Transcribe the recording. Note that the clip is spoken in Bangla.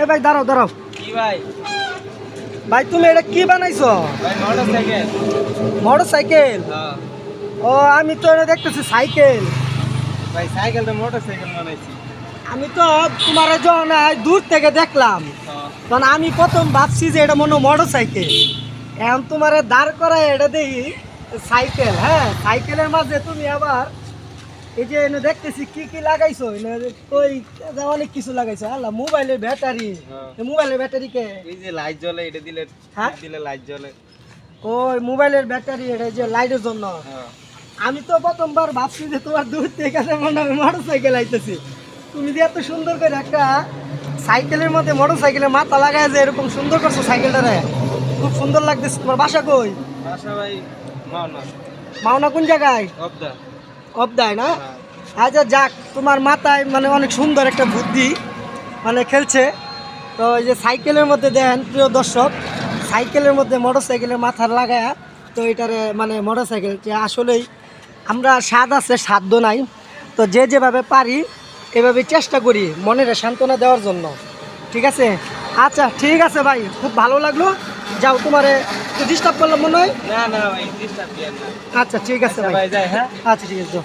এ ভাই দাঁড়াও দাঁড়াও। কি ভাই? ভাই তুমি এটা কি বানাইছো? মোটর সাইকেল হ্যাঁ। ও আমি তো এটা দেখতেছি সাইকেল। ভাই সাইকেলটা মোটর সাইকেল বানাইছি। আমি তো তোমার যখন দূর থেকে দেখলাম হ্যাঁ। তখন আমি প্রথম ভাবছি যে এটা মনে মোটর সাইকেল এখন তোমার দাঁড় করা এটা দেখি সাইকেল। হ্যাঁ সাইকেলের মাঝে তুমি আবার এই যে এনে দেখতেছি কি কি লাগাইছো? যে অনেক কিছু লাগাইছো। আল্লাহ মোবাইলের ব্যাটারি। হ্যাঁ। মোবাইলের ব্যাটারি কে? এই যে লাইট জ্বলে এটা দিলে হ্যাঁ? দিলে লাইট জ্বলে। ওই মোবাইলের ব্যাটারি এটা যে লাইটের জন্য? হ্যাঁ। আমি তো প্রথমবার ভাবছি যে তোমার দূর থেকে মনে হয় মোটর সাইকেল আইতেছি। তুমি যে এত সুন্দর করে একটা সাইকেলের মধ্যে মোটর সাইকেলের মাথা লাগায় যে এরকম সুন্দর করছ সাইকেলটারে খুব সুন্দর লাগতেছে। তোমার বাসা কই? বাসা ভাই মাওনা। মাওনা কোন জায়গায়? অবদা অবদায় না। হ্যাঁ আচ্ছা যাক, তোমার মাথায় মানে অনেক সুন্দর একটা বুদ্ধি মানে খেলছে। তো এই যে সাইকেলের মধ্যে দেন, প্রিয় দর্শক, সাইকেলের মধ্যে মোটর সাইকেলের মাথার লাগায়, তো এটারে মানে মোটর সাইকেল যে আসলেই আমরা স্বাদ আছে সাধ্য নাই। তো যে যেভাবে পারি, এভাবে চেষ্টা করি মনের সান্ত্বনা দেওয়ার জন্য। ঠিক আছে? আচ্ছা ঠিক আছে ভাই, খুব ভালো লাগল। যাও তোমারে একটু ডিস্টার্ব করলাম মনে হয়? না না ভাই ডিস্টার্ব না। আচ্ছা ঠিক আছে আচ্ছা ভাই। যাই হ্যাঁ? আচ্ছা ঠিক আছে